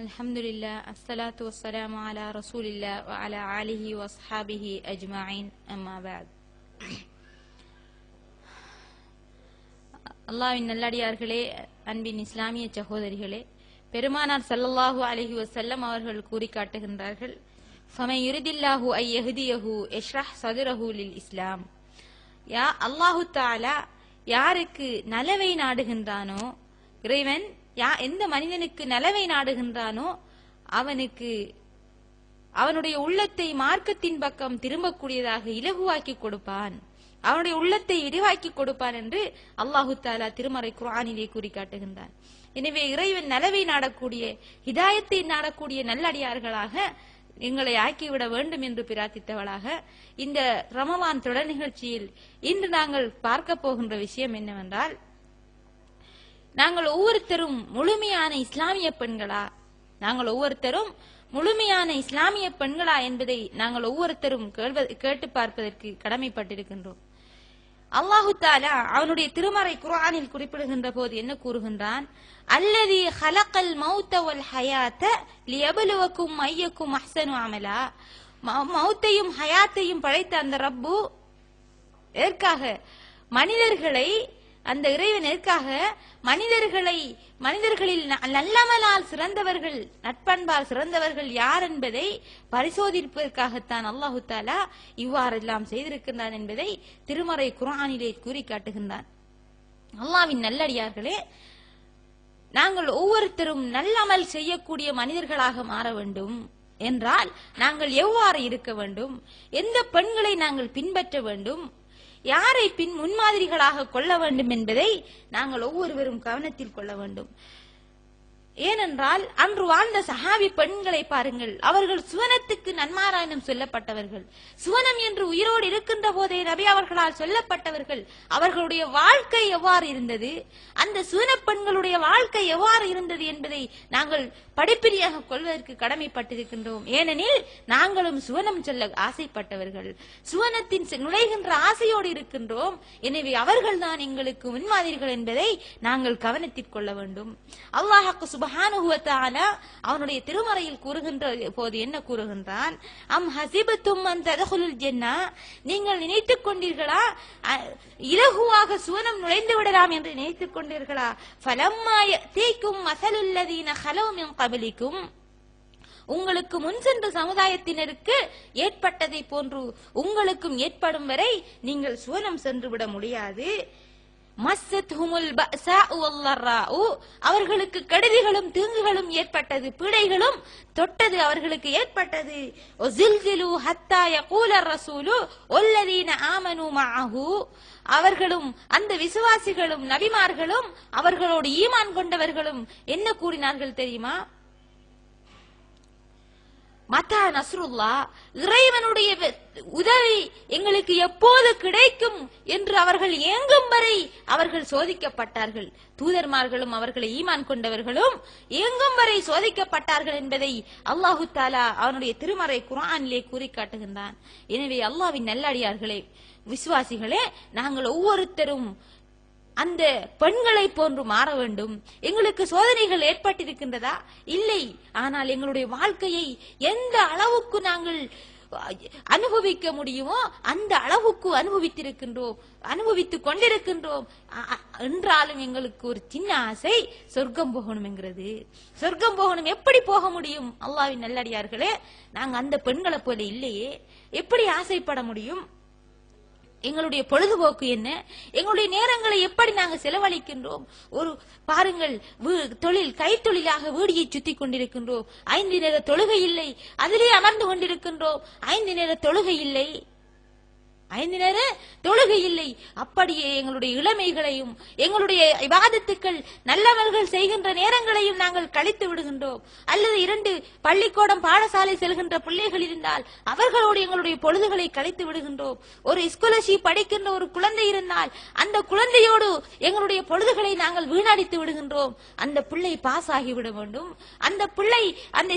الحمد لله الصلاة والسلام على رسول الله وعلى آله وأصحابه أجمعين أما بعد அல்லாவின் நல்லடியார்களே அன்பின் இஸ்லாமிய சகோதரிகளே பெருமானார் ஸல்லல்லாஹு அலைஹி வஸல்லம் அவர்கள் கூறி காட்டுகின்றார்கள் ஃபமை யுரிதில்லாஹு ஐ யஹ்தியஹு யஷ்ரஹ் சதுரஹு லில் இஸ்லாம் யா அல்லாஹு தஆலா யாருக்கு நலவை நாடுகின்றானோ இறைவன் யா எந்த மனிதனுக்கு நலவை நாடுகின்றானோ அவனுக்கு அவனுடைய உள்ளத்தை மார்க்கத்தின் பக்கம் திரும்பக்கூடியதாக இலகுவாக்கி கொடுப்பான். அவனுடைய உள்ளத்தை விரிவாக்கி கொடுப்பான் என்று அல்லாஹு தாலா திருமறை குரானிலே கூறி காட்டுகின்றான் எனவே இறைவன் நலவை நாடக்கூடிய ஹிதாயத்தை நாடக்கூடிய நல்லடியார்களாக எங்களை ஆக்கிவிட வேண்டும் என்று பிரார்த்தித்தவளாக இந்த ரமவான் தொடர் நிகழ்ச்சியில் இன்று நாங்கள் பார்க்க போகின்ற விஷயம் என்னவென்றால் நாங்கள் ஒவ்வொருத்தரும் முழுமையான இஸ்லாமிய பெண்களா? நாங்கள் ஒவ்வொருத்தரும் முழுமையான இஸ்லாமிய பெண்களா என்பதை நாங்கள் ஒவ்வொருத்தரும் கேள்வ- கேட்டு பார்ப்பதற்கு கடமைப்பட்டிருக்கின்றோம். அல்லாஹு தாலா அவனுடைய திருமறை குரானில் குறிப்பிடுகின்ற போது என்ன கூறுகின்றான்? அல்லதி ஹலக்கல் மௌத்த வல் ஹயாத்த லியபலுவக்கும் மையக்கும் அஹ்சனு அமலா. மௌத்தையும் ஹயாத்தையும் படைத்த அந்த ரப்பு எதற்காக மனிதர்களை அந்த இறைவன் எதற்காக? மனிதர்களை மனிதர்களில் நல்லமலால் சிறந்தவர்கள் நட்பண்பால் சிறந்தவர்கள் யார் என்பதை பரிசோதிப்பதற்காகத்தான் அல்லாஹு தாலா இவ்வாறெல்லாம் செய்திருக்கின்றான் என்பதை திருமறை குரானிலே கூறி காட்டுகின்றான் அல்லாவின் நல்லடியார்களே நாங்கள் ஒவ்வொருத்தரும் நல்லமல் செய்யக்கூடிய மனிதர்களாக மாற வேண்டும். என்றால் நாங்கள் எவ்வாறு இருக்க வேண்டும்? எந்த பெண்களை நாங்கள் பின்பற்ற வேண்டும்? யாரை பின் முன்மாதிரிகளாக கொள்ள வேண்டும் என்பதை நாங்கள் ஒவ்வொருவரும் கவனத்தில் கொள்ள வேண்டும். ஏனென்றால் அன்று வாழ்ந்த சஹாபி பெண்களை பாருங்கள். அவர்கள் சுவனத்துக்கு நன்மாராயணம் சொல்லப்பட்டவர்கள். சுவனம் என்று உயிரோடு இருக்கின்ற போதே நபி அவர்களால் சொல்லப்பட்டவர்கள். அவர்களுடைய வாழ்க்கை எவ்வாறு இருந்தது? அந்த சுவன பெண்களுடைய வாழ்க்கை எவ்வாறு இருந்தது என்பதை நாங்கள் படிப்பிரியாக கொள்வதற்கு கடமைப்பட்டிருக்கின்றோம். ஏனெனில் நாங்களும் சுவனம் செல்ல ஆசைப்பட்டவர்கள். சுவனத்தின் நுழைகின்ற ஆசையோடு இருக்கின்றோம். எனவே அவர்கள்தான் எங்களுக்கு முன்மாதிரிகள் என்பதை நாங்கள் கவனத்தில் கொள்ள வேண்டும். அல்லாஹாக்கு சுப்ஹானஹு அவனுடைய திருமறையில் கூறுகின்ற போது என்ன கூறுகின்றான்? அம் ஹசிபத்தும் அந்த ஜென்னா நீங்கள் நினைத்துக் கொண்டீர்களா? அ- இலகுவாக சுவனம் நுழைந்து விடலாம் என்று நினைத்துக் கொண்டீர்களா? பலம்மாய தீக்கும் மஸலுல்லதீன ஹலவு கபலிக்கும். உங்களுக்கு முன் சென்ற சமுதாயத்தினருக்கு ஏற்பட்டதை போன்று உங்களுக்கும் ஏற்படும் வரை நீங்கள் சுவனம் சென்று விட முடியாது. மஸ்ஸத்ஹுமுல் பஅஸாஉ வல்லர்ராஉ. அவர்களுக்கு கெடுதிகளும் தீங்குகளும் ஏற்பட்டது பிழைகளும் தொட்டது அவர்களுக்கு ஏற்பட்டது. ஒசில்சிலு ஹத்தா யகூல ரசூலு ஒல்லதீன ஆமனு மஅஹு. அவர்களும் அந்த விசுவாசிகளும் நபிமார்களும் அவர்களோடு ஈமான் கொண்டவர்களும் என்ன கூறினார்கள் தெரியுமா? மத்தா நஸ்ருல்லா இறைவனுடைய உதவி எங்களுக்கு எப்போது கிடைக்கும் என்று அவர்கள் ஏங்கும் வரை அவர்கள் சோதிக்கப்பட்டார்கள். தூதர்மார்களும் அவர்களை ஈமான் கொண்டவர்களும் ஏங்கும் வரை சோதிக்கப்பட்டார்கள் என்பதை அல்லாஹு தாலா அவனுடைய திருமறை குர்ஆனிலே கூறி காட்டுகின்றான் எனவே அல்லாவின் நல்லடியார்களே விசுவாசிகளே நாங்கள் ஒவ்வொருத்தரும் அந்த பெண்களை போன்று மாற வேண்டும். எங்களுக்கு சோதனைகள் ஏற்பட்டிருக்கின்றதா? இல்லை. ஆனால் எங்களுடைய வாழ்க்கையை எந்த அளவுக்கு நாங்கள் அனுபவிக்க முடியுமோ அந்த அளவுக்கு அனுபவித்திருக்கின்றோம் அனுபவித்துக் கொண்டிருக்கின்றோம். என்றாலும் எங்களுக்கு ஒரு சின்ன ஆசை சொர்க்கம் போகணும் என்கிறது. சொர்க்கம் போகணும் எப்படி போக முடியும்? அல்லாவின் நல்லடியார்களே நாங்க அந்த பெண்களை போல இல்லையே. எப்படி ஆசைப்பட முடியும்? எங்களுடைய பொழுதுபோக்கு என்ன? எங்களுடைய நேரங்களை எப்படி நாங்கள் செலவழிக்கின்றோம்? ஒரு பாருங்கள் தொழில் கைத்தொழிலாக வீடியை சுத்தி கொண்டிருக்கின்றோம். ஐந்து நேர தொழுகை இல்லை. அதிலே அமர்ந்து கொண்டிருக்கின்றோம். ஐந்து நேர தொழுகை இல்லை. ஐந்து நேர தொழுகை இல்லை. அப்படியே எங்களுடைய இளமைகளையும் எங்களுடைய விவாதத்துக்கள் நல்லவர்கள் செய்கின்ற நேரங்களையும் நாங்கள் கழித்து விடுகின்றோம். அல்லது இரண்டு பள்ளிக்கூடம் பாடசாலை செல்கின்ற பிள்ளைகள் இருந்தால் அவர்களோடு எங்களுடைய பொழுதுகளை கழித்து விடுகின்றோம். ஒரு ஸ்காலர்ஷிப் படிக்கின்ற ஒரு குழந்தை இருந்தால் அந்த குழந்தையோடு எங்களுடைய பொழுதுகளை நாங்கள் வீணடித்து விடுகின்றோம். அந்த பிள்ளை பாஸ் ஆகிவிட வேண்டும். அந்த பிள்ளை அந்த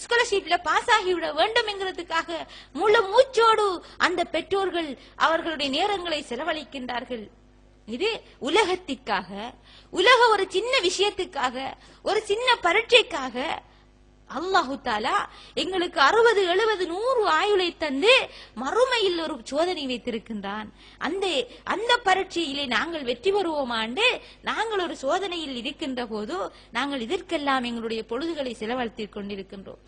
ஸ்காலர்ஷிப்ல பாஸ் ஆகிவிட வேண்டும் என்கிறதுக்காக முழு மூச்சோடு அந்த பெற்றோர் பெற்றோர்கள் அவர்களுடைய நேரங்களை செலவழிக்கின்றார்கள். இது உலகத்திற்காக உலக ஒரு சின்ன விஷயத்துக்காக ஒரு சின்ன பரீட்சைக்காக அல்லாஹு தாலா எங்களுக்கு அறுபது எழுபது நூறு ஆயுளை தந்து மறுமையில் ஒரு சோதனை வைத்திருக்கின்றான். அந்த அந்த பரீட்சையிலே நாங்கள் வெற்றி பெறுவோமாண்டு நாங்கள் ஒரு சோதனையில் இருக்கின்ற போது நாங்கள் இதற்கெல்லாம் எங்களுடைய பொழுதுகளை செலவழித்துக் கொண்டிருக்கின்றோம்.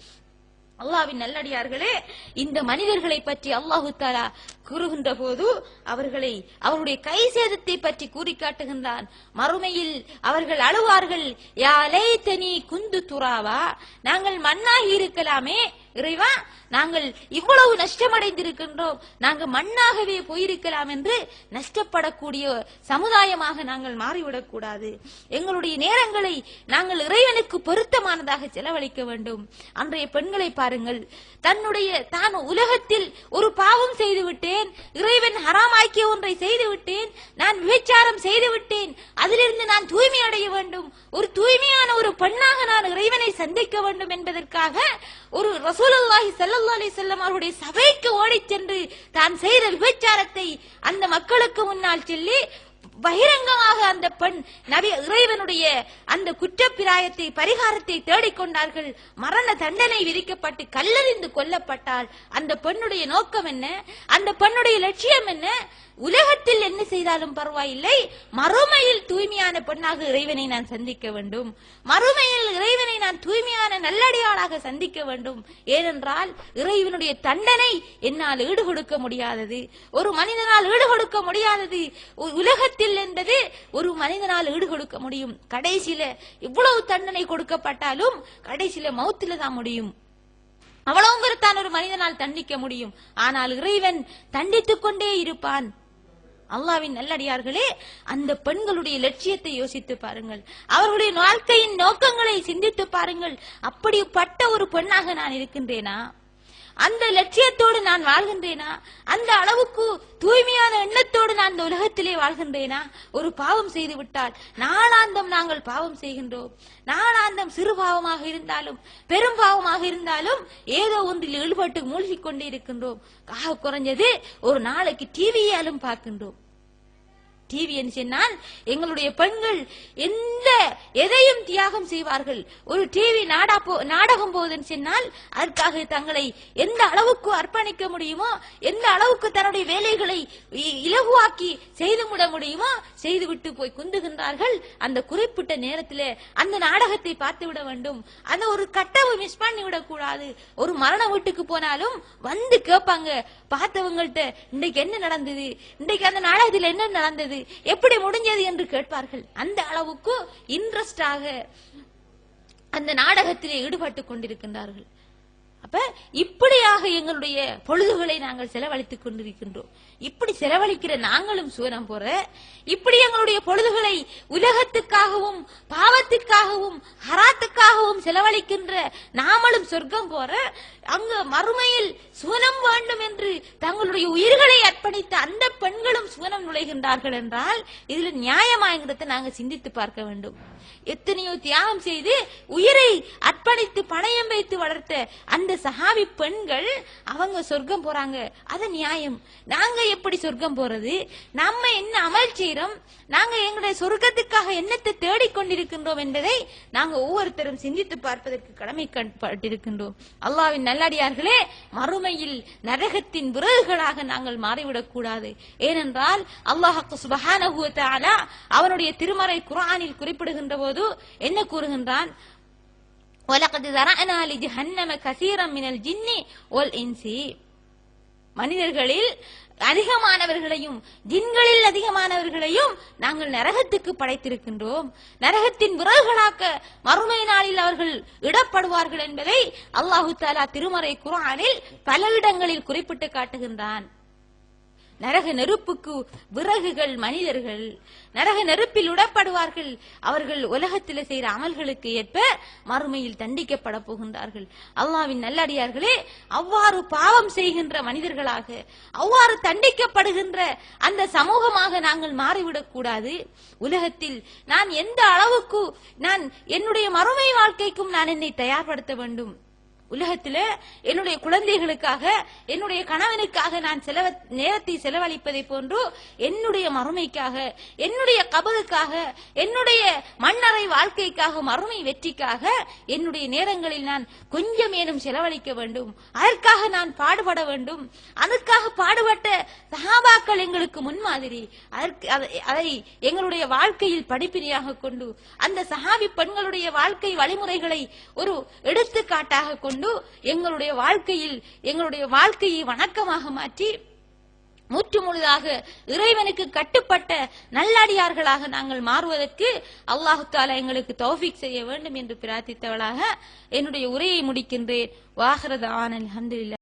அல்லாவின் நல்லடியார்களே இந்த மனிதர்களை பற்றி அல்லாஹு தாலா கூறுகின்ற போது அவர்களை அவருடைய கை சேதத்தை பற்றி கூறி காட்டுகின்றான் மறுமையில் அவர்கள் அழுவார்கள் யாலை தனி குந்து துறாவா நாங்கள் மண்ணாகி இருக்கலாமே இறைவா நாங்கள் இவ்வளவு நஷ்டமடைந்திருக்கின்றோம் நாங்கள் மண்ணாகவே போயிருக்கலாம் என்று நஷ்டப்படக்கூடிய சமுதாயமாக நாங்கள் மாறிவிடக் கூடாது எங்களுடைய நேரங்களை நாங்கள் இறைவனுக்கு பொருத்தமானதாக செலவழிக்க வேண்டும். அன்றைய பெண்களை பாருங்கள். தன்னுடைய தான் உலகத்தில் ஒரு பாவம் செய்து விட்டேன் இறைவன் ஹராமாக்கிய ஒன்றை செய்து விட்டேன் நான் விபச்சாரம் செய்து விட்டேன் அதிலிருந்து நான் தூய்மை அடைய வேண்டும். ஒரு தூய்மையான ஒரு பெண்ணாக நான் இறைவனை சந்திக்க வேண்டும் என்பதற்காக ஒரு ரசூலுல்லாஹி ஸல்லல்லாஹு அலைஹி வஸல்லம் அவருடைய சபைக்கு ஓடிச் சென்று தான் செய்த விபச்சாரத்தை அந்த மக்களுக்கு முன்னால் சொல்லி பகிரங்கமாக அந்த பெண் நபி இறைவனுடைய அந்த குற்றப்பிராயத்தை பரிகாரத்தை தேடிக்கொண்டார்கள் மரண தண்டனை விதிக்கப்பட்டு கல்லறிந்து கொல்லப்பட்டால் அந்த பெண்ணுடைய நோக்கம் என்ன? அந்த பெண்ணுடைய லட்சியம் என்ன? உலகத்தில் என்ன செய்தாலும் பரவாயில்லை. மறுமையில் தூய்மையான பெண்ணாக இறைவனை நான் சந்திக்க வேண்டும். மறுமையில் இறைவனை நான் தூய்மையான நல்லடியாளாக சந்திக்க வேண்டும். ஏனென்றால் இறைவனுடைய தண்டனை என்னால் ஈடுகொடுக்க முடியாதது. ஒரு மனிதனால் ஈடுகொடுக்க முடியாதது. உலகத்தில் என்பது ஒரு மனிதனால் ஈடுகொடுக்க முடியும். கடைசியில இவ்வளவு தண்டனை கொடுக்கப்பட்டாலும் கடைசியில மௌத்தில தான் முடியும். அவ்வளவு ஒரு மனிதனால் தண்டிக்க முடியும். ஆனால் இறைவன் தண்டித்துக் கொண்டே இருப்பான். அல்லாவின் நல்லடியார்களே அந்த பெண்களுடைய லட்சியத்தை யோசித்து பாருங்கள். அவர்களுடைய வாழ்க்கையின் நோக்கங்களை சிந்தித்து பாருங்கள். அப்படிப்பட்ட ஒரு பெண்ணாக நான் இருக்கின்றேனா? அந்த லட்சியத்தோடு நான் வாழ்கின்றேனா? அந்த அளவுக்கு தூய்மையான எண்ணத்தோடு நான் இந்த உலகத்திலே வாழ்கின்றேனா? ஒரு பாவம் செய்து விட்டால் நாளாந்தம் நாங்கள் பாவம் செய்கின்றோம். நாளாந்தம் சிறு பாவமாக இருந்தாலும் பெரும் பாவமாக இருந்தாலும் ஏதோ ஒன்றில் ஈடுபட்டு மூழ்கிக் கொண்டே இருக்கின்றோம். ஆக குறைஞ்சது ஒரு நாளைக்கு டிவியாலும் பார்க்கின்றோம். டிவி என்று சொன்னால் எங்களுடைய பெண்கள் எந்த எதையும் தியாகம் செய்வார்கள். ஒரு டிவி போ- நாடகம் போகுதுன்னு சொன்னால் அதற்காக தங்களை எந்த அளவுக்கு அர்ப்பணிக்க முடியுமோ எந்த அளவுக்கு தன்னுடைய வேலைகளை இ- இலகுவாக்கி செய்து விட முடியுமோ செய்துவிட்டு போய் குந்துகின்றார்கள். அந்த குறிப்பிட்ட நேரத்தில் அந்த நாடகத்தை பார்த்து விட வேண்டும். அந்த ஒரு கட்டவை மிஸ் பண்ணி விடக்கூடாது ஒரு மரண வீட்டுக்கு போனாலும் வந்து கேட்பாங்க. பார்த்தவங்கள்ட்ட இன்றைக்கு என்ன நடந்தது? இன்றைக்கு அந்த நாடகத்தில் என்ன நடந்தது? எப்படி முடிஞ்சது என்று கேட்பார்கள். அந்த அளவுக்கு இன்ட்ரெஸ்டாக அந்த நாடகத்திலே ஈடுபட்டுக் கொண்டிருக்கின்றார்கள். அப்ப இப்படியாக எங்களுடைய பொழுதுகளை நாங்கள் செலவழித்துக் கொண்டிருக்கின்றோம். இப்படி செலவழிக்கிற நாங்களும் சூரம் போற இப்படி எங்களுடைய பொழுதுகளை உலகத்துக்காகவும் பாவத்திற்காகவும் ஹராத்துக்காகவும் செலவழிக்கின்ற நாமளும் சொர்க்கம் போற அங்கு மறுமையில் சுவனம் வேண்டும் என்று தங்களுடைய உயிர்களை அர்ப்பணித்த அந்த பெண்களும் சுவனம் நுழைகின்றார்கள் என்றால் இதுல நியாயமாங்கிறத நாங்கள் சிந்தித்து பார்க்க வேண்டும். எத்தனையோ தியாகம் செய்து உயிரை அர்ப்பணித்து பணயம் வைத்து வளர்த்த அந்த சஹாபி பெண்கள் அவங்க சொர்க்கம் போறாங்க. அது நியாயம். நாங்க எப்படி சொர்க்கம் போறது? நம்ம என்ன அமல் செய்யறோம் நாங்க எங்களுடைய சொர்க்கத்துக்காக என்னத்தை தேடிக்கொண்டிருக்கின்றோம் என்பதை நாங்க ஒவ்வொருத்தரும் சிந்தித்து பார்ப்பதற்கு கடமைப்பட்டிருக்கின்றோம். அல்லாவின் நல்லடியார்களே மறுமையில் நரகத்தின் விறகுகளாக நாங்கள் மாறிவிடக் கூடாது. ஏனென்றால் அல்லாஹ் சுபஹானஹு வ அவனுடைய திருமறை குரானில் குறிப்பிடுகின்ற போது என்ன கூறுகின்றான் وَلَقَدْ ذَرَأْنَا لِجَهَنَّمَ كَثِيرًا مِنَ الْجِنِّ وَالْإِنسِ மனிதர்களில் அதிகமானவர்களையும் ஜின்களில் அதிகமானவர்களையும் நாங்கள் நரகத்துக்கு படைத்திருக்கின்றோம் நரகத்தின் விறகுகளாக்க மறுமை நாளில் அவர்கள் இடப்படுவார்கள் என்பதை அல்லாஹு தாலா திருமறை குர்ஆனில் பல இடங்களில் குறிப்பிட்டு காட்டுகின்றான் நரக நெருப்புக்கு விறகுகள் மனிதர்கள் நரக நெருப்பில் உடப்படுவார்கள். அவர்கள் உலகத்தில் செய்கிற அமல்களுக்கு ஏற்ப மறுமையில் தண்டிக்கப்பட போகின்றார்கள். அல்லாவின் நல்லடியார்களே அவ்வாறு பாவம் செய்கின்ற மனிதர்களாக அவ்வாறு தண்டிக்கப்படுகின்ற அந்த சமூகமாக நாங்கள் மாறிவிடக் கூடாது. உலகத்தில் நான் எந்த அளவுக்கு நான் என்னுடைய மறுமை வாழ்க்கைக்கும் நான் என்னை தயார்படுத்த வேண்டும். உலகத்துல என்னுடைய குழந்தைகளுக்காக என்னுடைய கணவனுக்காக நான் செலவ நேரத்தை செலவழிப்பதை போன்று என்னுடைய மறுமைக்காக என்னுடைய கபலுக்காக என்னுடைய மண்ணறை வாழ்க்கைக்காக மறுமை வெற்றிக்காக என்னுடைய நேரங்களில் நான் கொஞ்சமேனும் செலவழிக்க வேண்டும். அதற்காக நான் பாடுபட வேண்டும். அதற்காக பாடுபட்ட சகாபாக்கள் எங்களுக்கு முன்மாதிரி அதற்கு அதை- அதை எங்களுடைய வாழ்க்கையில் படிப்பினையாக கொண்டு அந்த சஹாபி பெண்களுடைய வாழ்க்கை வழிமுறைகளை ஒரு எடுத்துக்காட்டாக கொண்டு எங்களுடைய வாழ்க்கையில் எங்களுடைய வாழ்க்கையை வணக்கமாக மாற்றி முற்று முழுதாக இறைவனுக்கு கட்டுப்பட்ட நல்லடியார்களாக நாங்கள் மாறுவதற்கு அல்லாஹு தாலா எங்களுக்கு தௌஃபிக் செய்ய வேண்டும் என்று பிரார்த்தித்தவளாக என்னுடைய உரையை முடிக்கின்றேன். வாகரத ஆனல் அல்ஹம்துலில்லாஹ்.